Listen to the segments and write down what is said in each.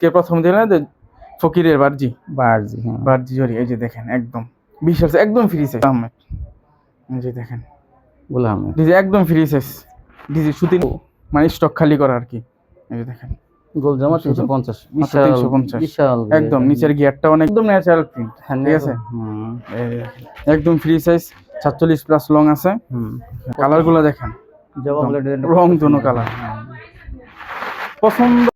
কে প্রথম দিলেন যে ফকিরের বার্জি? বার্জি হ্যাঁ। বার্জি জরি এই যে দেখেন একদম size, একদম ফ্রি সাইজ আহমেদ। এই যে দেখেন। আহমেদ। ডিজি একদম ফ্রি সাইজ ডিজি সুতি মানে স্টক খালি করা আর কি। এই যে দেখেন। গোল জামা তিনশো পঞ্চাশ। বিশাল 350 বিশাল একদম নিচের গিয়ারটা অনেক একদম ন্যাচারাল প্রিন্ট হ্যাঁ, ঠিক আছে? একদম ফ্রি সাইজ সাতচল্লিশ প্লাস লং আছে। হুম। কালারগুলো দেখেন। রং দুনো কালার পছন্দ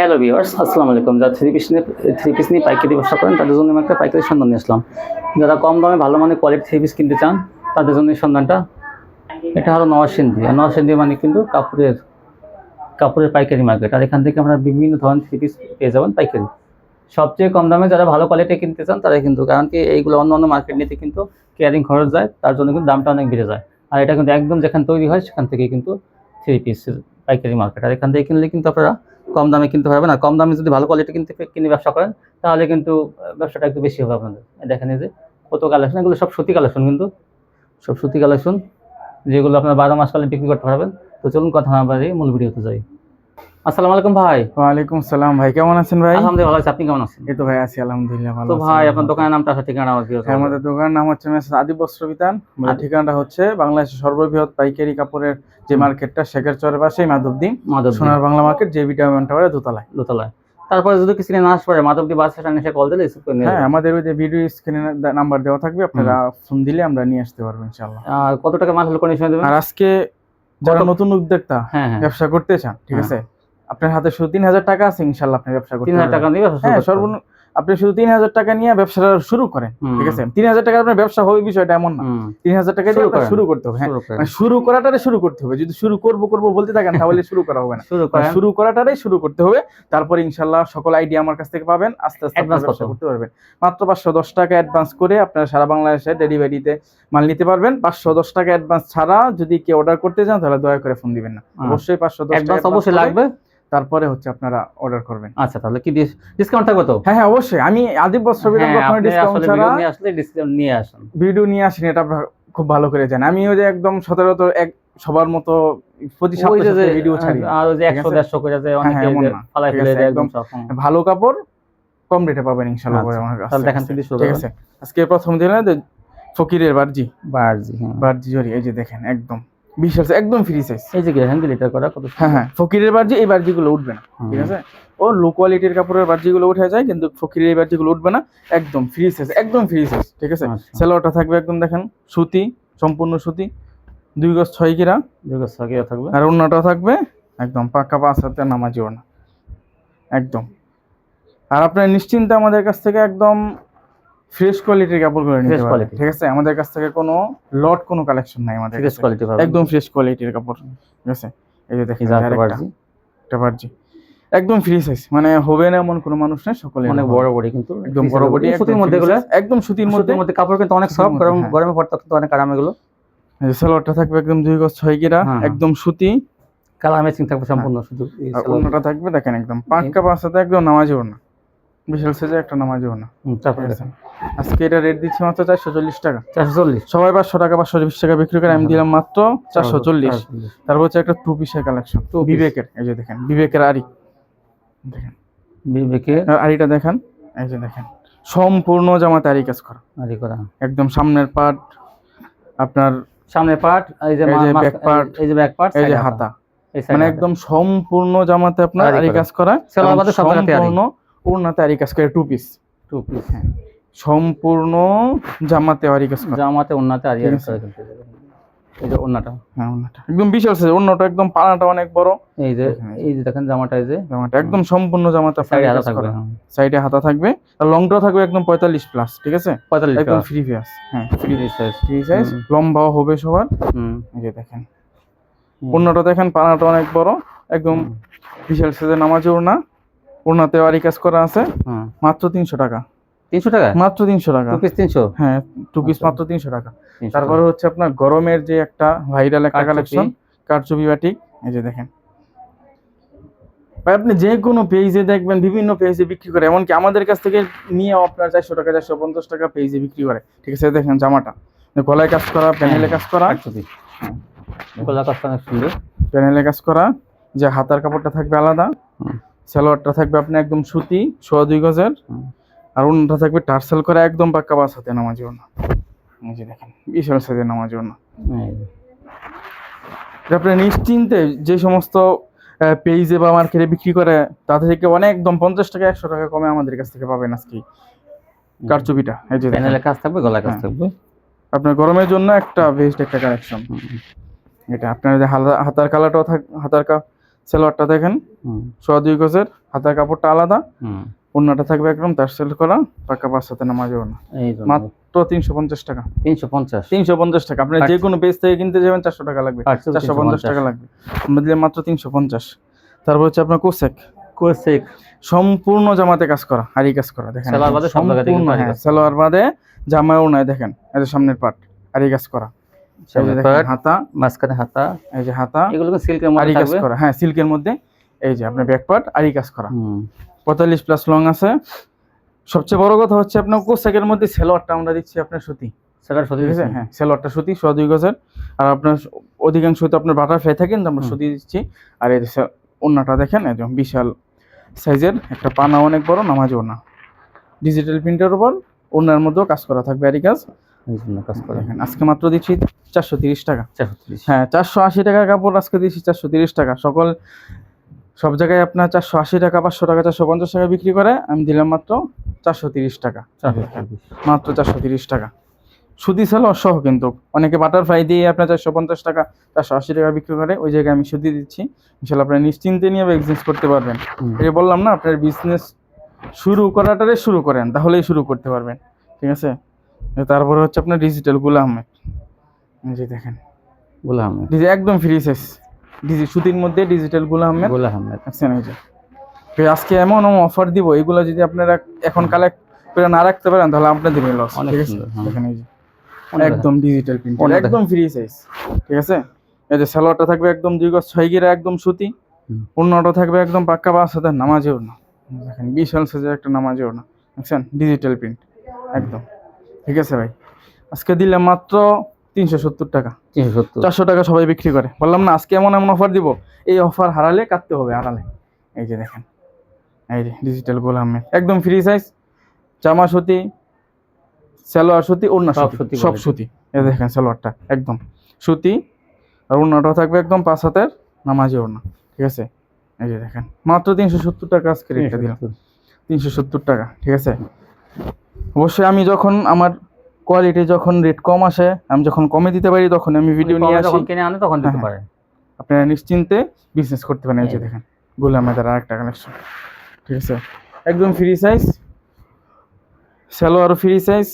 হ্যালো ভিউয়ার্স আসসালামু আলাইকুম। যারা থ্রি পিস নিয়ে থ্রি পিস নিয়ে পাইকারি ব্যবসা করেন, তাদের জন্য আমি একটা পাইকারি সন্ধান নিয়ে আসলাম। যারা কম দামে ভালো মানের কোয়ালিটি থ্রি পিস কিনতে চান, তাদের জন্য এই সন্ধানটা। এটা হলো নওয়াসিন্দি আর নওয়াসিন্দি মানে কিন্তু কাপড়ের কাপড়ের পাইকারি মার্কেট আর এখান থেকে আমরা বিভিন্ন ধরনের থ্রি পিস পেয়ে যাবেন পাইকারি। সবচেয়ে কম দামে যারা ভালো কোয়ালিটি কিনতে চান তারা কিন্তু কারণ কি এইগুলো অন্য অন্য মার্কেট নিতে কিন্তু কেয়ারিং খরচ যায়, তার জন্য কিন্তু দামটা অনেক বেড়ে যায়। আর এটা কিন্তু একদম যেখানে তৈরি হয়, সেখান থেকে কিন্তু থ্রি পিস পাইকারি মার্কেট আর এখান থেকে কিনলে কিন্তু আপনারা কম দামে কিনতে পারবেন। না কম দামে যদি ভালো কোয়ালিটি কিনতে কিনে ব্যবসা করেন, তাহলে কিন্তু ব্যবসাটা একটু বেশি হবে আপনাদের। দেখেন যে, কত কালেকশন এগুলো সব সুতি কালেকশন কিন্তু। সব সুতি কালেকশন যেগুলো আপনার বারো মাস কালে বিক্রি করতে পারবেন। তো চলুন কথা না বাড়ি মূল ভিডিওতে যাই। আসসালামু আলাইকুম ভাই। ওয়ালাইকুম সালাম ভাই কেমন আছেন ভাই? আলহামদুলিল্লাহ ভালো আছি। আপনি কেমন আছেন? এই তো ভাই আছি আলহামদুলিল্লাহ ভালো তো ভাই আপনার দোকানের নামটা আসা ঠিকানা আমার হ্যাঁ, আমাদের দোকানের নাম হচ্ছে মেস আদি বস্ত্র বিতান। ঠিকানাটা হচ্ছে বাংলাদেশের সর্ববৃহৎ পাইকারি কাপড়ের যে মার্কেটটা শেখের চরের পাশেই মাধবদিন মাধব সোনার বাংলা মার্কেট যে ভিটামিন টাওয়ারের দোতলায়। দোতলায়। তারপরে যদি কিছু না আসতে পারে মাধবদী বাস স্ট্যান্ডে এসে কল দিলে রিসিভ করে হ্যাঁ আমাদের ওই যে ভিডিও স্ক্রিনে নাম্বার দেওয়া থাকবে আপনারা ফোন দিলে আমরা নিয়ে আসতে পারব ইনশাআল্লাহ। আর কত টাকা মাল হলে কন্ডিশন দেবেন? আর আজকে যারা নতুন উদ্যোক্তা হ্যাঁ হ্যাঁ। ব্যবসা করতে চান ঠিক হ্যাঁ। আছে? আপনার হাতে শুধু তিন হাজার টাকা আছে ইনশাল্লাহ আপনি ব্যবসা করতে তিন হাজার টাকা ব্যবসা হ্যাঁ সর্বন আপনি শুধু তিন হাজার টাকা নিয়ে ব্যবসাটা শুরু করেন ঠিক আছে? তিন হাজার টাকা আপনার ব্যবসা হবে বিষয়টা এমন না। তিন হাজার টাকা দিয়ে শুরু শুরু করতে হবে হ্যাঁ। শুরু। মানে করাটারে শুরু করতে হবে যদি শুরু করব করব বলতে থাকেন তাহলে শুরু করা হবে না। শুরু মানে শুরু করাটারে শুরু করতে হবে তারপর ইনশাল্লাহ সকল আইডিয়া আমার কাছ থেকে পাবেন আস্তে আস্তে আপনার ব্যবসা করতে পারবেন। মাত্র পাঁচশো দশ টাকা অ্যাডভান্স করে আপনারা সারা বাংলাদেশে ডেলিভারিতে মাল নিতে পারবেন। পাঁচশো দশ টাকা অ্যাডভান্স ছাড়া যদি কেউ অর্ডার করতে চান তাহলে দয়া করে ফোন দিবেন না। অবশ্যই পাঁচশো দশ টাকা অবশ্যই লাগবে? তারপরে হচ্ছে আপনারা অর্ডার করবেন। আচ্ছা তাহলে কি ডিসকাউন্ট থাকবে তো? হ্যাঁ হ্যাঁ অবশ্যই। আমি আদিব বস্ত্র বিতান হ্যাঁ, আপনি ডিসকাউন্ট ছাড়া ভিডিও নিয়ে আসলে ডিসকাউন্ট নিয়ে আসুন। ভিডিও নিয়ে আসেন এটা আপনারা খুব ভালো করে জানেন। আমি ওই যে একদম সতেরোত এক সবার মতো প্রতি ওই সপ্তাহে ভিডিও ছাড়ি। আর ওই যে ঠিক একশো আছে? দেড়শো করে যে অনেকে এমন ফালাই ফেলে দেয় একদম। ভালো কাপড় কম রেটে পাবেন ইনশাআল্লাহ আচ্ছা, আমার কাছ তাহলে থেকে। শুরু ঠিক আছে আজকে প্রথম দিন ফকিরের বার্জি। বার্জি হ্যাঁ। বার্জি জরি এই যে দেখেন একদম। বিশাল size, একদম ফ্রি সাইজ এই যে লিটার করা কত হ্যাঁ হ্যাঁ ফকিরের বার্জি এই বার্জিগুলো উঠবে না ঠিক আছে? ও লো কোয়ালিটির কাপড়ের বার্জিগুলো উঠে যায় কিন্তু ফকিরের এই বার্জিগুলো উঠবে না একদম ফ্রি সাইজ একদম ফ্রি সাইজ ঠিক আছে? আচ্ছা। সেলোয়ারটা থাকবে একদম দেখেন সুতি সম্পূর্ণ সুতি দুই গজ ছয় কিরা। দুর্গা সাকিয়া থাকবে। আর অন্যটা থাকবে একদম পাক্কা পাঁচ হাতে নামাজি ওড়না একদম। আর আপনার নিশ্চিন্তে আমাদের কাছ থেকে একদম ফ্রেশ কোয়ালিটির কাপড়গুলো নিতে পারবেন ঠিক আছে? আমাদের কাছ থেকে কোনো লট কোনো কালেকশন নাই আমাদের ফ্রেশ কোয়ালিটি একদম ফ্রেশ কোয়ালিটির কাপড়। ঠিক আছে? এই যে দেখেন একটা বার্জি একদম ফ্রি সাইজ মানে হবে না এমন কোনো মানুষ সকলে অনেক বড় বড়ি কিন্তু। একদম বড় বডি সুতির মধ্যে এগুলো একদম সুতির মধ্যে মধ্যে কাপড় কিন্তু অনেক সফট গরম হ্যাঁ। গরমে পড়তে কিন্তু অনেক আরাম এই সালোয়ারটা থাকবে একদম দুই গজ ছয় কিরা হ্যাঁ। একদম সুতি। কালার ম্যাচিং থাকবে সম্পূর্ণ শুধু। অন্যটা থাকবে দেখেন একদম। পাক্কা পাঁচ হাতে একদম নামাজি ওড়না বিশাল সাইজে একটা নামাজি তারপরে আজকে এটা রেট দিচ্ছি মাত্র চারশো চল্লিশ টাকা। চারশো চল্লিশ। সবাই পাঁচশো টাকা পাঁচশো বিশ টাকা বিক্রি করে আমি দিলাম মাত্র চারশো চল্লিশ। তারপর হচ্ছে একটা টু পিসের কালেকশন piece। বিবেকের এই যে দেখেন বিবেকের আরি দেখেন। বিবেকে আর আরিটা দেখেন এই যে দেখেন। সম্পূর্ণ জামাতে আরি কাজ করা। আরি করা। একদম সামনের পার্ট আপনার সামনের পার্ট এই যে back part, এই যে ব্যাক পার্ট এই যে হাতা। মানে একদম সম্পূর্ণ জামাতে আপনার করা। কাজ করা। সম্পূর্ণ ওড়নাতে আরি কাজ করে টু পিস Two piece। সম্পূর্ণ জামাতে আরি কাজ করা জামাতে ওন্নাতে আরি। করা। এই যে ওন্নাটা হ্যাঁ ওড়নাটা একদম বিশাল সাইজ ওড়নাটা একদম পানাটা অনেক বড় এই যে দেখেন, এই যে দেখেন জামাটা এই যে জামাটা একদম সম্পূর্ণ জামাটা সাইডে হাতা থাকবে হ্যাঁ। সাইডে হাতা থাকবে আর লংটাও থাকবে একদম পঁয়তাল্লিশ প্লাস ঠিক আছে পঁয়তাল্লিশ একদম টাকা। ফ্রি ফেয়াস হ্যাঁ ফ্রি size। ফ্রি সাইজ হুম। লম্বাও হবে সবার হুম। এই যে দেখেন। ওড়নাটা দেখেন পানাটা অনেক বড় একদম বিশাল সাইজের নামাজ ওড়না ওড়নাতে আরি কাজ করা আছে। মাত্র তিনশো টাকা। তিনশো টাকা? মাত্র তিনশো টাকা। টু পিস তিনশো? হ্যাঁ টু পিস আচ্ছা। মাত্র তিনশো টাকা। 300 তারপরে হচ্ছে আপনার গরমের যে একটা ভাইরাল একটা কালেকশন কারচুপি বাটিক এই যে দেখেন। ভাই আপনি যে কোনো পেজে দেখবেন বিভিন্ন পেজে বিক্রি করে। এমনকি আমাদের কাছ থেকে নিয়ে আপনার চারশো টাকা চারশো পঞ্চাশ টাকা পেজে বিক্রি করে। ঠিক আছে দেখেন জামাটা। গলায় কাজ করা প্যানেলে কাজ করা। গোলা অনেক সুন্দর। প্যানেলে কাজ করা। যে হাতার কাপড়টা থাকবে আলাদা। সালোয়ারটা থাকবে আপনার একদম সুতি সোয়া দুই গজের। আর অন্যটা থাকবে টার্সেল করা একদম পাক্কা বাস হাতে নামাজি ওনা এই যে দেখেন বিশাল সাইজের নামাজি ওনা আপনি নিশ্চিন্তে যে সমস্ত পেজে বা মার্কেটে বিক্রি করে তাদের থেকে অনেক একদম পঞ্চাশ টাকা একশো টাকা কমে আমাদের কাছ থেকে পাবেন আজকে কারচুপিটা। এই যে প্যানেলে কাজ থাকবে গলায় কাজ হ্যাঁ। থাকবে? আপনার গরমের জন্য একটা বেস্ট একটা কালেকশন এটা আপনার যে হাতার কালারটাও থাক হাতার কা সালোয়ারটা দেখেন। সোয়া দুই গজের হাতার কাপড়টা আলাদা। অন্যটা থাকবে একদম তার সেল করা পাক্কা পাঁচ সাথে নামাজেও না মাত্র তিনশো পঞ্চাশ টাকা। তিনশো পঞ্চাশ। তিনশো পঞ্চাশ টাকা। আপনি যে কোনো পেজ থেকে কিনতে যাবেন চারশো টাকা লাগবে। চারশো পঞ্চাশ টাকা লাগবে। আমরা দিলে মাত্র তিনশো পঞ্চাশ। তারপর হচ্ছে আপনার কোসেক। কোসেক। সম্পূর্ণ জামাতে কাজ করা হারি কাজ করা দেখেন। সালোয়ার বাদে সম্পূর্ণ, হ্যাঁ, সালোয়ার বাদে জামাও নাই দেখেন যে সামনের পার্ট হারি কাজ করা। হাতা মাঝখানে হাতা এই যে হাতা এগুলো সিল্কের আরি মধ্যে কাজ করা। হ্যাঁ সিল্কের মধ্যে এই যে আপনার ব্যাক পার্ট আরি কাজ করা পঁয়তাল্লিশ প্লাস লং আছে। সবচেয়ে বড় কথা হচ্ছে আপনার কোসেকের মধ্যে সেলোয়ারটা আমরা দিচ্ছি আপনার সুতি। ঠিক আছে? হ্যাঁ সেলোয়ারটা সুতি সোয়া দুই গজের। আর আপনার অধিকাংশ তো আপনার বাটারফ্লাই থাকেন তো আমরা সুতি দিচ্ছি। আর এই যে ওন্নাটা দেখেন একদম বিশাল সাইজের একটা পানা অনেক বড় নামাজ ওনা ডিজিটাল প্রিন্টের উপর ওনার মধ্যেও কাজ করা থাকবে আরি কাজ কাজ করে। দেখেন আজকে মাত্র দিচ্ছি চারশো তিরিশ টাকা। হ্যাঁ চারশো আশি টাকার কাপড় আজকে দিচ্ছি চারশো তিরিশ টাকা। সকল সব জায়গায় আপনার চারশো আশি টাকা পাঁচশো টাকা চারশো পঞ্চাশ টাকা বিক্রি করে আমি দিলাম মাত্র চারশো তিরিশ টাকা। মাত্র চারশো তিরিশ টাকা। সুতি সালোয়ার সহ কিন্তু। অনেকে বাটারফ্লাই দিয়ে আপনার চারশো পঞ্চাশ টাকা চারশো আশি টাকা বিক্রি করে ওই জায়গায় আমি সুতি দিচ্ছি। ইনশাল্লাহ আপনার নিশ্চিন্তে নিয়ে এক্সচেঞ্জ করতে পারবেন। বললাম না আপনার বিজনেস শুরু করাটারে শুরু করেন তাহলেই শুরু করতে পারবেন। ঠিক আছে? তারপরে হচ্ছে আপনার ডিজিটালগুলা আহমেদ। যে দেখেন। গোলা আহমেদ। ডিজি একদম ফ্রি সাইজ ডিজি সুতির মধ্যে ডিজিটালগুলা আহমেদ। গোলা আহমেদ। দেখছেন এই যে। আজকে এমন অফার দিব এগুলো যদি আপনারা এখন কালেক্ট করে না রাখতে পারেন তাহলে আপনাদের লস ঠিক আছে? হ্যাঁ। দেখেন এই যে। একদম ডিজিটাল প্রিন্ট একদম ফ্রি সাইজ ঠিক আছে? এই যে সালোয়ারটা থাকবে একদম দুই গজ ছয় গিরা একদম সুতি। অন্যটা থাকবে একদম পাক্কা বাস হাতে নামাজেও না দেখেন বিশাল সাইজের একটা নামাজেও না দেখছেন? ডিজিটাল প্রিন্ট একদম। ঠিক আছে ভাই। আজকে দিলাম মাত্র তিনশো সত্তর টাকা। তিনশো সত্তর। চারশো টাকা সবাই বিক্রি করে। বললাম না আজকে এমন এমন অফার দিব এই অফার হারালে কাটতে হবে হারালে। এই যে দেখেন এই যে ডিজিটাল গোলাম একদম ফ্রি সাইজ জামা সুতি সালোয়ার সুতি ওড়না সুতি সুতি সব সুতি। এই দেখেন সালোয়ারটা একদম। সুতি আর ওড়নাটাও থাকবে একদম পাঁচ হাতের নামাজি ওড়না ঠিক আছে? এই যে দেখেন মাত্র তিনশো সত্তর টাকা আজকে রেটটা দিলাম। তিনশো সত্তর টাকা ঠিক আছে? অবশ্যই আমি যখন আমার কোয়ালিটি যখন রেট কম আসে আমি যখন কমে দিতে পারি তখন আমি ভিডিও নিয়ে আসি। যখন কিনে আনে তখন দিতে হ্যাঁ, পারে। আপনারা নিশ্চিন্তে বিজনেস করতে পারেন এই যে হ্যাঁ। দেখেন গোলামেদার আরেকটা কালেকশন ঠিক আছে? একদম ফ্রি সাইজ সালোয়ারও ফ্রি সাইজ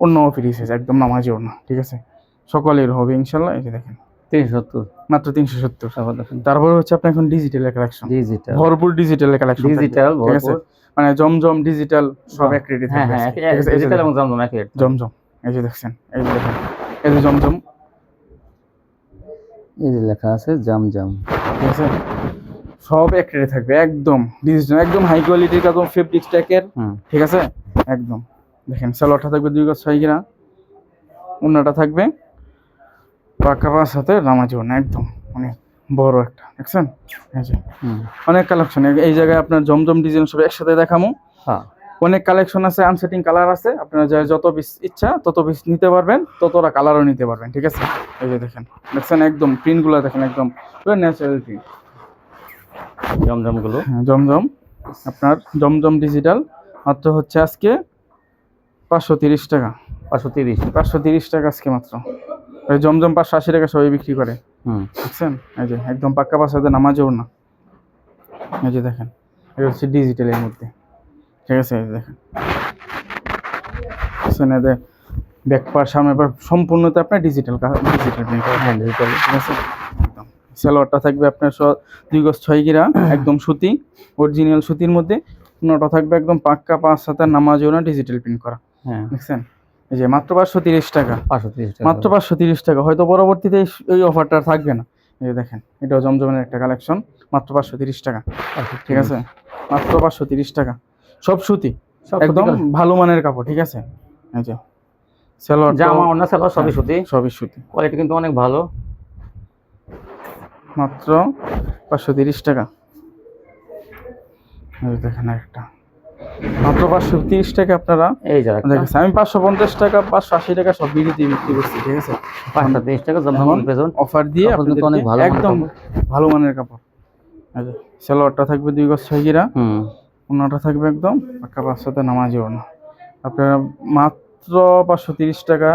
অন্যও ফ্রি সাইজ একদম নামাজি অন্য ঠিক আছে? সকলের হবে ইনশাল্লাহ এই যে দেখেন। তিনশো সত্তর। মাত্র তিনশো সত্তর। তারপর হচ্ছে আপনার এখন ডিজিটালের কালেকশন ডিজিটাল ভরপুর ডিজিটালের কালেকশন ডিজিটাল ঠিক আছে? মানে জমজম ডিজিটাল সব এক রেটে হ্যাঁ হ্যাঁ ডিজিটাল এবং জমজম rate। জমজম। এই যে দেখছেন এই যে দেখেন এই যে জমজম। এই যে লেখা আছে জাম জাম ঠিক আছে? সব এক রেটে থাকবে একদম ডিজিটাল একদম হাই কোয়ালিটির একদম ফেব্রিক স্ট্যাকের ঠিক আছে? একদম। দেখেন সালোয়ারটা থাকবে দুই গজ ছয় গিরা অন্যটা থাকবে। পাকা পাঁচ হাতে ওনা একদম। অনেক বড় একটা দেখছেন? অনেক কালেকশন এই জায়গায় আপনার জমজম ডিজাইন সব একসাথে দেখামো। হ্যাঁ। অনেক কালেকশন আছে আনসেটিং কালার আছে। আপনারা যত পিস ইচ্ছা তত পিস নিতে পারবেন ততটা কালারও নিতে পারবেন ঠিক আছে? এই যে দেখেন দেখছেন? একদম প্রিন্টগুলো দেখেন একদম পুরো ন্যাচারাল প্রিন্ট জমজমগুলো? হ্যাঁ জমজম। আপনার জমজম ডিজিটাল মাত্র হচ্ছে আজকে পাঁচশো তিরিশ টাকা। পাঁচশো তিরিশ। পাঁচশো তিরিশ টাকা আজকে মাত্র। ওই জমজম পাঁচশো আশি টাকা সবাই বিক্রি করে। হুম। দেখছেন এই যে একদম পাক্কা পাশাতে নামাজেও না। এই যে দেখেন এটা হচ্ছে ডিজিটালের মধ্যে। ঠিক আছে? এই দেখেন। পিছনে দে ব্যাক পার সামনে পার সম্পূর্ণতে আপনার ডিজিটাল ডিজিটাল প্রিন্ট হ্যাঁ ডিজিটাল ঠিক আছে? একদম। সালোয়ারটা থাকবে আপনার দুই গজ ছয় গিরা একদম সুতি অরিজিনাল সুতির মধ্যে। নটা থাকবে একদম পাক্কা পাঁচ সাতার নামাজেও না ডিজিটাল প্রিন্ট করা। হ্যাঁ। দেখছেন যে মাত্র পাঁচশো তিরিশ টাকা। পাঁচশো তিরিশ টাকা। মাত্র পাঁচশো তিরিশ টাকা। হয়তো পরবর্তীতে এই অফারটা থাকবে না। এই যে দেখেন এটাও জমজমের একটা কালেকশন মাত্র পাঁচশো তিরিশ টাকা। ঠিক আছে? মাত্র পাঁচশো তিরিশ টাকা। সব সুতি। সব একদম ভালো মানের কাপড় ঠিক আছে? এই যে সালোয়ার জামা অন্য সালোয়ার সবই সুতি। সবই সুতি। কোয়ালিটি কিন্তু অনেক ভালো। মাত্র পাঁচশো তিরিশ টাকা। দেখেন একটা মাত্র পাঁচশো তিরিশ টাকা আপনারা। এই যারা দেখেন আমি পাঁচশো পঞ্চাশ টাকা পাঁচশো আশি টাকা সব বিলিতে বিক্রি করছি ঠিক আছে? পাঁচশো তেইশ টাকা অফার দিয়ে আপনাদের অনেক ভালো একদম ভালো মানের কাপড়। আচ্ছা সালোয়ারটা থাকবে দুই গজ ছয় গিরা। ওনাটা থাকবে একদম পাক্কা পাঁচশোতে নামাজি না আপনারা মাত্র পাঁচশো তিরিশ টাকা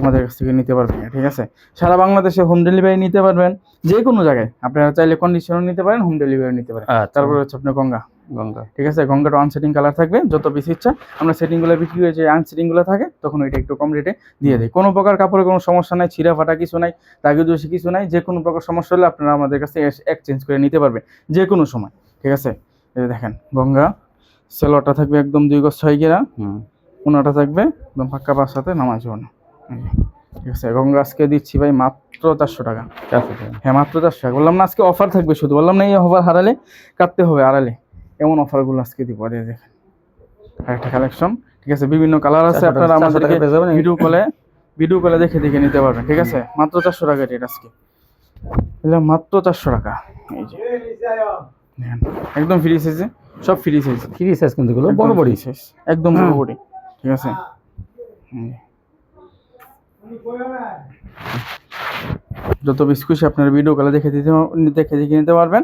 আমাদের কাছ থেকে নিতে পারবেন ঠিক আছে? সারা বাংলাদেশে হোম ডেলিভারি নিতে পারবেন যে কোনো জায়গায়। আপনারা চাইলে কন্ডিশনও নিতে পারেন হোম ডেলিভারি নিতে পারেন। আচ্ছা। তারপরে হচ্ছে আপনার গঙ্গা। গঙ্গা। ঠিক আছে? গঙ্গাটা আনসেটিং কালার থাকবে যত বেশি ইচ্ছা। আমরা সেটিংগুলো বিক্রি হয়ে যে আনসেটিংগুলো থাকে তখন ওইটা একটু কম রেটে দিয়ে দিই। কোনো প্রকার কাপড়ে কোনো সমস্যা নাই ছিঁড়া ফাটা কিছু নাই দাগি দোষী কিছু নাই যে কোনো প্রকার সমস্যা হলে আপনারা আমাদের কাছে এক্সচেঞ্জ করে নিতে পারবেন যে কোনো সময়। ঠিক আছে? দেখেন গঙ্গা সেলোয়ারটা থাকবে একদম দুই গজ ছয় গেরা। হুম। ওনাটা থাকবে একদম পাক্কা পাঁচ সাথে নামাজ ওনা ঠিক আছে গঙ্গা আজকে দিচ্ছি ভাই মাত্র চারশো টাকা। হ্যাঁ মাত্র চারশো টাকা। বললাম না আজকে অফার থাকবে শুধু। বললাম না এই অফার হারালে কাটতে হবে আড়ালে। এমন অফারগুলো আজকে দিব? আর দেখেন একটা কালেকশন ঠিক আছে বিভিন্ন কালার আছে আপনারা আমাদেরকে। ভিডিও কলে ভিডিও কলে দেখে দেখে নিতে পারবেন। ঠিক আছে মাত্র চারশো টাকা রেট আজকে। মাত্র চারশো টাকা। এই যে একদম ফ্রি সাইজে সব ফ্রি সাইজ ফ্রি সাইজ কিন্তু বড় বড় সাইজ একদম বড় বড় ঠিক আছে? হুম। যত বিস্কুট আপনার ভিডিও কলে দেখে দিতে দেখে দেখে নিতে পারবেন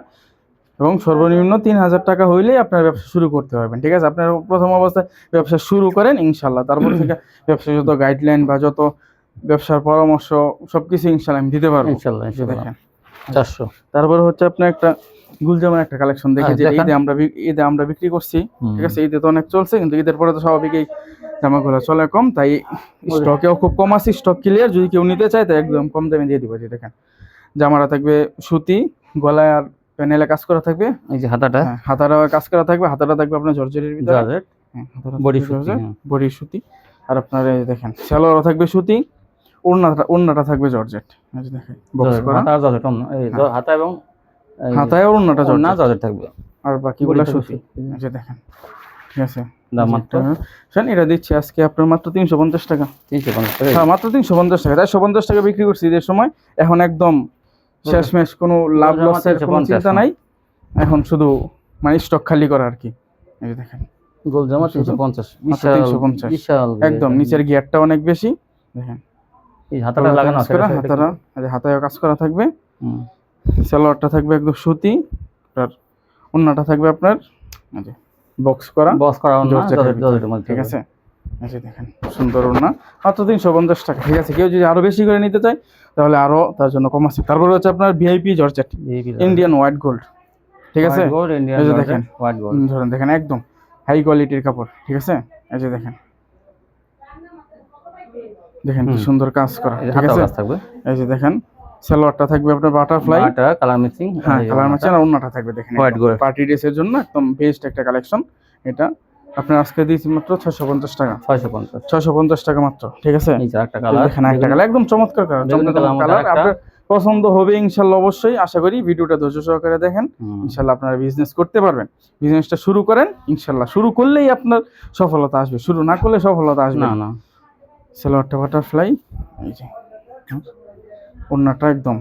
এবং সর্বনিম্ন তিন হাজার টাকা হইলেই আপনার ব্যবসা শুরু করতে পারবেন ঠিক আছে? আপনার প্রথম অবস্থায় ব্যবসা শুরু করেন ইনশাল্লাহ তারপর থেকে ব্যবসা যত গাইডলাইন বা যত ব্যবসার পরামর্শ সব কিছু ইনশাল্লাহ আমি দিতে পারব। ইনশাল্লাহ ইনশাল্লাহ। দেখেন। চারশো। তারপরে হচ্ছে আপনার একটা গুলজামের একটা কালেকশন দেখে হ্যাঁ, যে। ঈদে আমরা ঈদে আমরা বিক্রি করছি ঠিক আছে? ঈদে তো অনেক চলছে কিন্তু ঈদের পরে তো স্বাভাবিক এই জামাগুলো চলে কম তাই স্টকেও খুব কম আছে স্টক ক্লিয়ার যদি কেউ নিতে চায় তাই একদম কম দামে দিয়ে দিব যে দেখেন। জামাটা থাকবে সুতি গলায় আর প্যানেলে কাজ করা থাকবে। এই যে হাতাটা। হ্যাঁ, হাতারা কাজ করা থাকবে হাতাটা থাকবে আপনার জর্জেটের ভিতরে। হ্যাঁ, হাতাটা বডি সুতি। বডি সুতি। আর আপনার দেখেন সালোয়ারও থাকবে সুতি ওড়নাটা ওড়নাটা থাকবে জর্জেট। এই যে দেখেন বক্স করা। হাতা এবং হাতায় আর ওড়নাটা না জর্জেট জর্জেট থাকবে। আর বাকিগুলো সুতি। যে দেখেন। ঠিক আছে? দাম মাত্র? শোন এটা দিচ্ছি আজকে আপনার মাত্র তিনশো পঞ্চাশ টাকা। তিনশো পঞ্চাশ টাকা। হ্যাঁ মাত্র তিনশো পঞ্চাশ টাকা। চারশো পঞ্চাশ টাকা বিক্রি করছি ঈদের সময়। এখন একদম শেষমেশ কোনো লাভ লসের কোনো চিন্তা নাই। এখন শুধু মানে স্টক খালি করা আর কি। এই যে দেখেন। গোল জামা তিনশো পঞ্চাশ। 350 বিশাল একদম নিচের গিয়ারটা অনেক বেশি। দেখেন এই হাতাটা লাগানো আছে হাতারা হাতায় কাজ করা থাকবে। সালোয়ারটা থাকবে একদম সুতি আর অন্যটা থাকবে আপনার বক্স করা। বস করা ঠিক আছে? যে দেখেন সুন্দর ওড়না মাত্র তিনশো পঞ্চাশ টাকা। ঠিক আছে কেউ যদি আরও বেশি করে নিতে চায় তাহলে আরও তার জন্য কম আছে। তারপরে হচ্ছে আপনার VIP georgette. Indian white gold ঠিক আছে? গোল্ড ইন্ডিয়ান এই দেখেন ধরেন দেখেন একদম হাই কোয়ালিটির কাপড়। ঠিক আছে? এই যে দেখেন। দেখেন কি সুন্দর কাজ করা। ঠিক আছে? কাজ থাকবে। এই যে দেখেন সালোয়ারটা থাকবে আপনার বাটারফ্লাই এটা কালার মিক্সিং হ্যাঁ কালার ম্যাচিং আর অন্যটা থাকবে দেখেন White gold। পার্টি ড্রেসের জন্য একদম বেস্ট একটা কালেকশন এটা। আপনার আজকে দিয়েছি মাত্র ছশো পঞ্চাশ টাকা। ছয়শো পঞ্চাশ। ছশো পঞ্চাশ টাকা মাত্র ঠিক আছে? একটা কালার দেখেন একটা কালার একদম চমৎকার কালার চমৎকার কালার আপনার পছন্দ হবে ইনশাল্লাহ অবশ্যই। আশা করি ভিডিওটা ধৈর্য সহকারে দেখেন। ইনশাল্লাহ আপনারা বিজনেস করতে পারবেন। বিজনেসটা শুরু করেন ইনশাল্লাহ শুরু করলেই আপনার সফলতা আসবে। শুরু না করলে সফলতা আসবে না না। না। সেলোয়ারটা বাটারফ্লাই এই যে। ওড়নাটা একদম।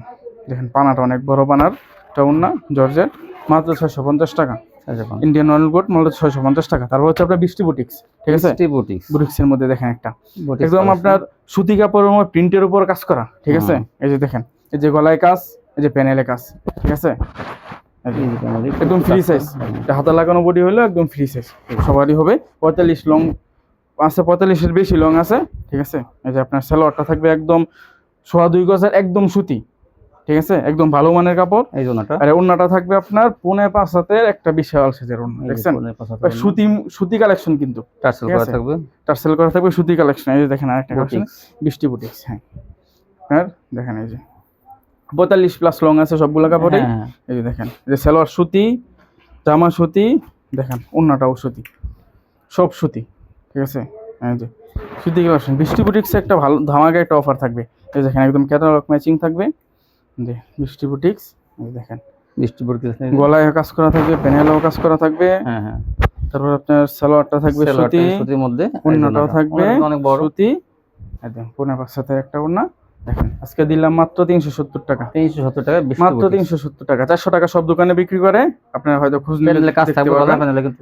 দেখেন পানাটা অনেক বড় পানার। এটা ওড়না জর্জেট মাত্র ছয়শো পঞ্চাশ টাকা। ইন্ডিয়ান অয়েল গোট মাত্র ছয়শো পঞ্চাশ টাকা। তারপর হচ্ছে আপনার বৃষ্টি বুটিক্স ঠিক আছে? বুটিক্স। বুটিক্সের মধ্যে দেখেন একটা। একদম আপনার সুতি কাপড়ের প্রিন্টের উপর কাজ করা ঠিক আছে? এই যে দেখেন এই যে গলায় কাজ এই যে প্যানেলে কাজ ঠিক আছে? একদম ফ্রি সাইজ হাতে লাগানো বডি হলো একদম ফ্রি সাইজ সবারই হবে। পঁয়তাল্লিশ লং আছে পঁয়তাল্লিশের বেশি লং আছে ঠিক আছে? এই যে আপনার সালোয়ারটা থাকবে একদম সোয়া দুই গজের একদম সুতি ঠিক আছে? একদম ভালো মানের কাপড়। এই জন্যটা আর ওড়নাটা থাকবে আপনার পুনে পাঁচ হাতের একটা বিশাল সাইজের ওড়না দেখছেন? সুতি সুতি কালেকশন কিন্তু টার্সেল করা। থাকবে। টার্সেল করা থাকবে সুতি কালেকশন এই যে দেখেন আরেকটা কালেকশন। বৃষ্টি বুটিক্স হ্যাঁ। আর দেখেন এই যে পঁয়তাল্লিশ প্লাস লং আছে সবগুলো কাপড়ে হ্যাঁ, এই যে দেখেন এই যে সালোয়ার সুতি জামা সুতি দেখেন ওড়নাটাও সুতি সব সুতি ঠিক আছে? এই যে সুতি কালেকশন বৃষ্টি বুটিক্সে একটা ভালো ধামাকা একটা অফার থাকবে। এই দেখেন একদম ক্যাটালগ ম্যাচিং থাকবে। বৃষ্টি বুটিক্স এই দেখেন। বৃষ্টি বুটিক্স গলায় কাজ করা থাকবে প্যানেলেও কাজ করা থাকবে। হ্যাঁ হ্যাঁ। তারপর আপনার সালোয়ারটা থাকবে সুতি সুতির মধ্যে ওড়নাটাও থাকবে অনেক- বড়। সুতি। একদম পাঁচ সাথে একটা ওড়না দেখেন আজকে দিলাম মাত্র তিনশো সত্তর টাকা। তিনশো সত্তর টাকা মাত্র তিনশো সত্তর টাকা। চারশো টাকা সব দোকানে বিক্রি করে আপনারা হয়তো খুঁজ নিলে কাজ থাকবে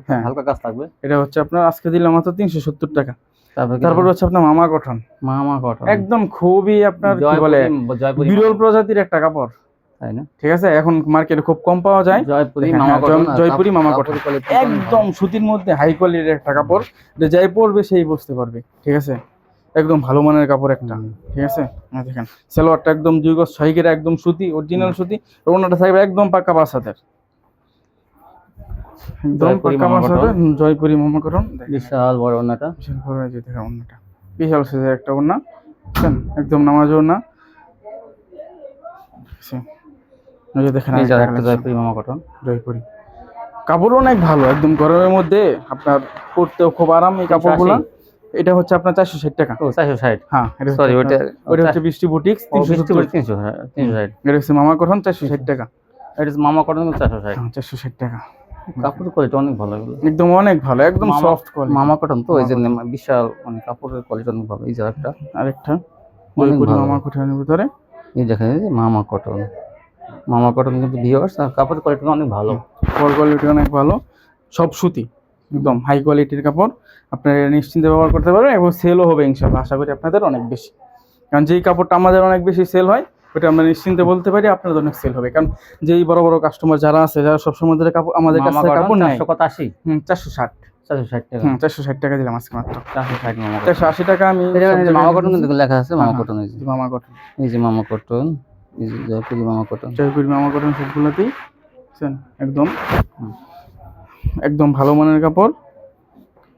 হ্যাঁ। হালকা কাজ থাকবে। এটা হচ্ছে আপনার আজকে দিলাম মাত্র তিনশো সত্তর টাকা। তারপর হচ্ছে আপনার মামা গঠন। মামা কটন একদম খুবই আপনার কি বলে বিরল প্রজাতির একটা কাপড়। তাই না? ঠিক আছে এখন মার্কেটে খুব কম পাওয়া যায়। জয়পুরি মামা হ্যাঁ, কটন জয়পুরি মামা কটন। কটন একদম সুতির মধ্যে হাই কোয়ালিটির একটা কাপড়। যে যাই পরবে সেই বুঝতে পারবে। ঠিক আছে? একদম ভালো মানের কাপড় একটা। ঠিক আছে? দেখেন সালোয়ারটা একদম দুই গজ ছয় একদম সুতি অরিজিনাল সুতি ওনাটা থাকবে একদম পাক্কা পাঁচ হাতের একদম জয়পুরি বিশাল বড় ওনাটা বিশাল বড় এই যে দেখেন বিশাল সাইজের একটা বুঝছেন একদম নামাজ ঠিক এই যে দেখেন একটা জয়পুরি জয়পুরি। কাপড় অনেক ভালো একদম গরমের মধ্যে আপনার পরতেও খুব আরাম এই কাপড়গুলো। এটা হচ্ছে আপনার চারশো ষাট টাকা। ও চারশো ষাট। হ্যাঁ সরি হচ্ছে বৃষ্টি বুটিক্স তিনশো তিনশো ষাট এটা হচ্ছে মামা কটন চারশো ষাট টাকা। এটা হচ্ছে মামা চারশো ষাট। হ্যাঁ চারশো ষাট টাকা। কাপড় কোয়ালিটি অনেক ভালো এগুলো। একদম অনেক ভালো একদম সফট কোয়ালিটি মামা কটন তো ওই জন্য বিশাল মানে কাপড়ের কোয়ালিটি অনেক ভালো এই যে একটা আরেকটা। অনেক মামা কটনের ভিতরে। এই দেখেন এই যে মামা কটন মামা কটন কিন্তু ভিওর্স আর কাপড়ের কোয়ালিটি অনেক ভালো। কাপড় কোয়ালিটি অনেক ভালো। সব সুতি একদম হাই কোয়ালিটির কাপড়। আপনারা নিশ্চিন্তে ব্যবহার করতে পারবেন এবং সেলও হবে ইনশাল্লাহ আশা করি আপনাদের অনেক বেশি। কারণ যেই কাপড়টা আমাদের অনেক বেশি সেল হয় ওটা আমরা নিশ্চিন্তে বলতে পারি আপনাদের অনেক সেল হবে। কারণ যেই বড় বড় কাস্টমার যারা আছে যারা সবসময় আমাদের কাপড় আমাদের কাছ কাপড় নেয়। কত আশি হুম চারশো ষাট। চারশো ষাট টাকা। হুম চারশো ষাট টাকা দিলাম আজকে মাত্র। চারশো ষাট মামা চারশো আশি টাকা আমি মামা কটন কিন্তু লেখা আছে মামা হ্যাঁ, কটন এই যে। মামা কটন। এই যে মামা কটন এই যে জয়পুরি মামা কটন। জয়পুরি মামা কটন সবগুলোতেই? একদম। একদম ভালো মানের কাপড়।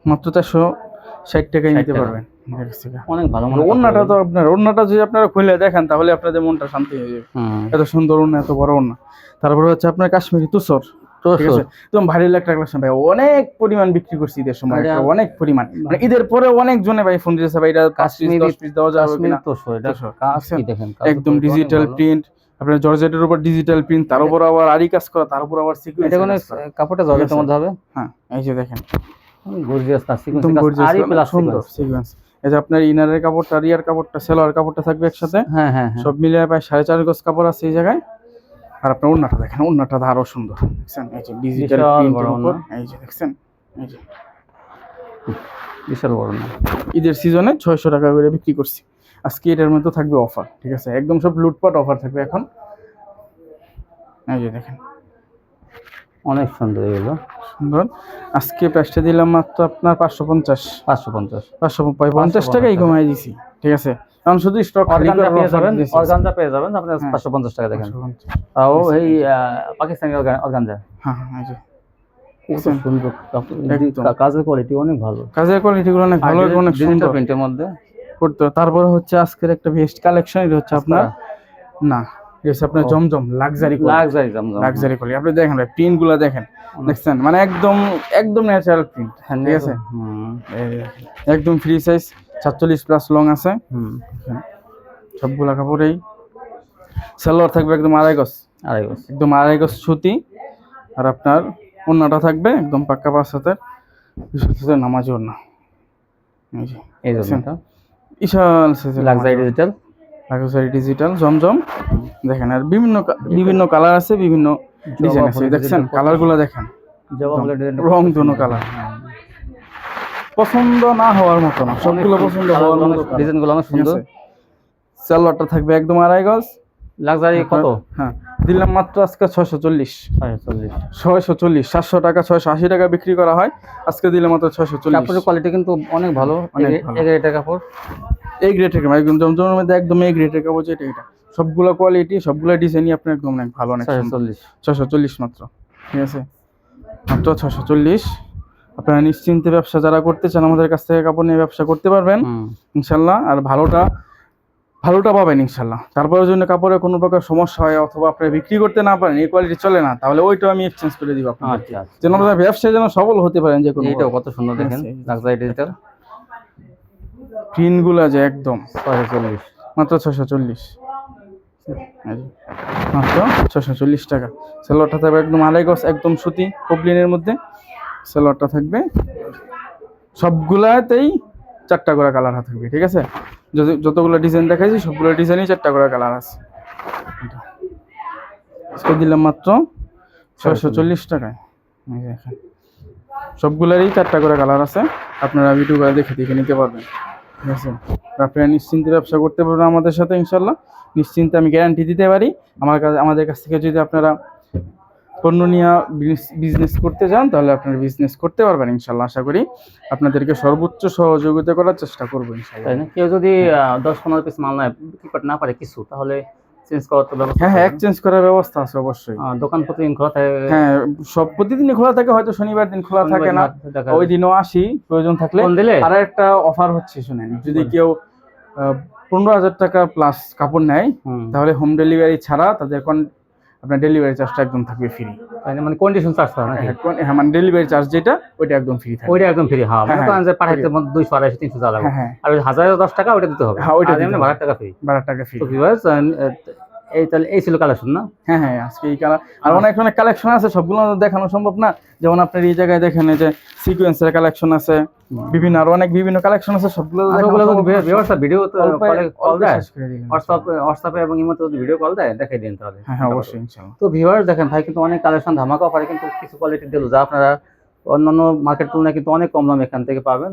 মাত্র চারশো ষাট টাকায় নিতে পারবেন। অনেক ভালো মানে তো আপনার যদি আপনারা খুলে দেখেন তাহলে আপনাদের মনটা শান্তি হয়ে যাবে। এত সুন্দর ওড়না এত বড় ওড়না। তারপরে হচ্ছে আপনার কাশ্মীরি তুষর তো ঠিক আছে? একদম ভারী একটা কালেকশন। ভাই অনেক পরিমাণ বিক্রি করছি ঈদের সময়। অনেক পরিমাণ। মানে ঈদের পরে অনেক জনে ভাই ফোন ভাই এটা কাশ্মীরি- দেওয়া যাবে কিনা? দেখেন? একদম ডিজিটাল প্রিন্ট আপনার জর্জেটের উপর ডিজিটাল প্রিন্ট তার উপর আবার আরি কাজ করা তার উপর আবার সিকুয়েন্স কাপড়টা জর্জেটের মধ্যে হবে? হ্যাঁ এই যে দেখেন। গর্জিয়াস কাজ সিকোয়েন্স gorgeous আরই প্লাস সুন্দর সিকোয়েন্স এই যে আপনার ইনারের কাপড়টা রিয়ার কাপড়টা সেলোয়ার কাপড়টা থাকবে একসাথে? হ্যাঁ হ্যাঁ হ্যাঁ। সব মিলিয়ে প্রায় সাড়ে চার গজ কাপড় আছে এই জায়গায়। আর আপনার দেখেন আরও সুন্দর। দেখছেন? এই যে ডিজিটাল বিশাল বড় উপর। এই যে দেখছেন? এই যে। বিশাল বড় না ঈদের সিজনে ছয়শো টাকা করে বিক্রি করছি। আজকে এটার মধ্যে থাকবে অফার ঠিক আছে? একদম সব লুটপাট অফার থাকবে এখন। এই যে দেখেন। অনেক সুন্দর এগুলো। সুন্দর। আজকে প্রাইসটা দিলাম মাত্র আপনার পাঁচশো পঞ্চাশ। পাঁচশো পঞ্চাশ। পাঁচশো পঞ্চাশ টাকাই কমাই দিছি ঠিক আছে? কারণ শুধু স্টক পেয়ে যাবেন। পেয়ে যাবেন আপনি হ্যাঁ। পাঁচশো পঞ্চাশ টাকা দেখেন। 550 তাও এই আহ, পাকিস্তানি অর্গানজা। হ্যাঁ হ্যাঁ, সুন্দর কাজের কোয়ালিটি অনেক ভালো। কাজের কোয়ালিটি গুলো অনেক ভালো অনেক সুন্দর। প্রিন্টের মধ্যে। করতে হবে। তারপরে হচ্ছে আজকের একটা বেস্ট কালেকশন এটা হচ্ছে আপনার না হচ্ছে আপনার Zamzam luxury luxury Zamzam. Luxury quality আপনি দেখেন ভাই প্রিন্টগুলো দেখেন দেখছেন? মানে একদম একদম ন্যাচারাল প্রিন্ট হ্যাঁ, ঠিক আছে। একদম ফ্রি সাইজ সাতচল্লিশ প্লাস লং আছে। হুম। সবগুলা কাপড়েই। সালোয়ার থাকবে একদম আড়াই গজ। আড়াই গজ। একদম আড়াই গজ সুতি। আর আপনার ওড়নাটা থাকবে একদম পাক্কা পাঁচ হাতের। নামাজ ওড়না এই যে? জন্যটা luxury digital luxury digital Zamzam. দেখেন আর বিভিন্ন বিভিন্ন কালার আছে বিভিন্ন ডিজাইন আছে। দেখছেন কালারগুলো দেখেন। রং ধনু কালার পছন্দ না হওয়ার মতো না। সবগুলো পছন্দ হওয়ার মতো ডিজাইনগুলো অনেক সুন্দর। সালোয়ারটা থাকবে একদম আড়াই গজ। লাক্সারি কত? হ্যাঁ। দিলাম মাত্র আজকে ছয়শো চল্লিশ। ছয়শো চল্লিশ। ছয়শো সাতশো টাকা ছয়শো আশি টাকা বিক্রি করা হয়। আজকে দিলাম মাত্র ছয়শো চল্লিশ। কাপড়ের কোয়ালিটি কিন্তু অনেক ভালো। এগারো টাকা কাপড়। এই গ্রেটের কাপড় একদম জমজমের মধ্যে একদম এই গ্রেটের কাপড় যেটা এটা। সবগুলো কোয়ালিটি সবগুলো ডিজাইনই আপনার একদম অনেক ভালো অনেক ছয়শো চল্লিশ। ছশো চল্লিশ মাত্র। ঠিক আছে? মাত্র ছশো চল্লিশ। আপনারা নিশ্চিন্তে ব্যবসা যারা করতে চান আমাদের কাছ থেকে কাপড় নিয়ে ব্যবসা করতে পারবেন। ইনশাল্লাহ আর ভালোটা ভালোটা পাবেন ইনশাল্লাহ। তারপরে জন্য কাপড়ে কোনো প্রকার সমস্যা হয় অথবা আপনি বিক্রি করতে না পারেন এই কোয়ালিটি চলে না তাহলে ওইটাও আমি এক্সচেঞ্জ করে দিব আপনার আচ্ছা আচ্ছা। যেন আপনার ব্যবসায় যেন সফল হতে পারেন যে কোনো এইটাও কত সুন্দর দেখেন এই যে। লাক্সারি ডিজিটাল প্রিন্টগুলো যে একদম। ছয়শো চল্লিশ। মাত্র ছশো চল্লিশ। মাত্র ছশো চল্লিশ টাকা। সেলোয়ারটা থাকবে একদম আড়াই গজ একদম সুতি কপলিনের মধ্যে। সেলোয়ারটা থাকবে। সবগুলাতেই চারটা করে কালার থাকবে ঠিক আছে? যতগুলো ডিজাইন দেখাইছি, সবগুলো ডিজাইনই চারটা করে কালার আছে। আজকে দিলাম মাত্র ছয়শো চল্লিশ টাকায়। সবগুলোরই চারটা করে কালার আছে। আপনারা ভিডিও করে দেখে দেখে নিতে পারবেন। ঠিক আছে? আপনারা নিশ্চিন্তে ব্যবসা করতে পারবেন আমাদের সাথে ইনশাল্লাহ নিশ্চিন্তে আমি গ্যারান্টি দিতে পারি। আমার কাছে আমাদের কাছ থেকে যদি আপনারা পণ্য নিয়ে বিজনেস করতে চান তাহলে আপনারা বিজনেস করতে পারবেন ইনশাল্লাহ আশা করি। আপনাদেরকে সর্বোচ্চ সহযোগিতা করার চেষ্টা করব ইনশাল্লাহ। তাই না? কেউ যদি দশ পনেরো পিস মাল নেয় বিক্রি করতে না পারে কিছু তাহলে চেঞ্জ করার তো ব্যবস্থা হ্যাঁ হ্যাঁ না? এক্সচেঞ্জ করার ব্যবস্থা আছে অবশ্যই। দোকান প্রতিদিন খোলা থাকে। হ্যাঁ সব প্রতিদিনই খোলা থাকে হয়তো শনিবার দিন খোলা থাকে না। ওই দিনও আসি প্রয়োজন থাকলে। আর একটা অফার হচ্ছে শুনেন। যদি কেউ পনেরো হাজার টাকা প্লাস কাপড় নেয় তাহলে হোম ডেলিভারি ছাড়া তাদের আপনার ডেলিভারি চার্জটা একদম থাকবে ফ্রি তাই না? মানে কন্ডিশন চার্জ থাকে নাকি? হ্যাঁ মানে ডেলিভারি চার্জ যেটা ওইটা একদম ফ্রি থাকে ওইটা একদম ফ্রি হ্যাঁ। মানে মনে করেন যে পাঠাইতে। দুইশো আড়াইশো তিনশো টাকা লাগবে হ্যাঁ হ্যাঁ। আর হাজার দশ টাকা ওইটা দিতে হবে। হ্যাঁ, ওইটা। ভাড়া টাকা ফ্রি বারো টাকা ফ্রি তো এই তাহলে এই ছিল কালেকশন না? হ্যাঁ হ্যাঁ আজকে এই কালার আর অনেক অনেক কালেকশন আছে সবগুলো দেখানো সম্ভব না। যেমন আপনার এই জায়গায় দেখেন এই যে সিকোয়েন্সের কালেকশন আছে বিভিন্ন আরও অনেক বিভিন্ন কালেকশন আছে সবগুলো। ভিউয়ার্সরা ভিডিও কলে দেয়। হোয়াটসঅ্যাপ হোয়াটসঅ্যাপে এবং ইমোতে যদি ভিডিও কল দেয় দেখাই দিন তাহলে। হ্যাঁ হ্যাঁ অবশ্যই ইনশাল্লাহ তো ভিউয়ার্স দেখেন ভাই কিন্তু অনেক কালেকশন ধামাকা অফারে কিন্তু কিছু কোয়ালিটি দিল যা আপনারা অন্যান্য মার্কেট তুলনায় কিন্তু অনেক কম দামে এখান থেকে পাবেন।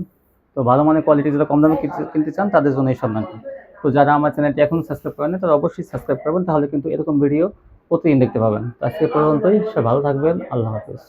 তো ভালো মানের কোয়ালিটি যারা কম দামে কিনতে- চান তাদের জন্য এই সন্ধানটি। তো যারা আমার চ্যানেলটি এখন সাবস্ক্রাইব করেন তারা অবশ্যই সাবস্ক্রাইব করবেন, তাহলে কিন্তু এরকম ভিডিও প্রতিদিন দেখতে পাবেন। আজকে পর্যন্তই সে ভালো থাকবেন, আল্লাহ হাফিজ।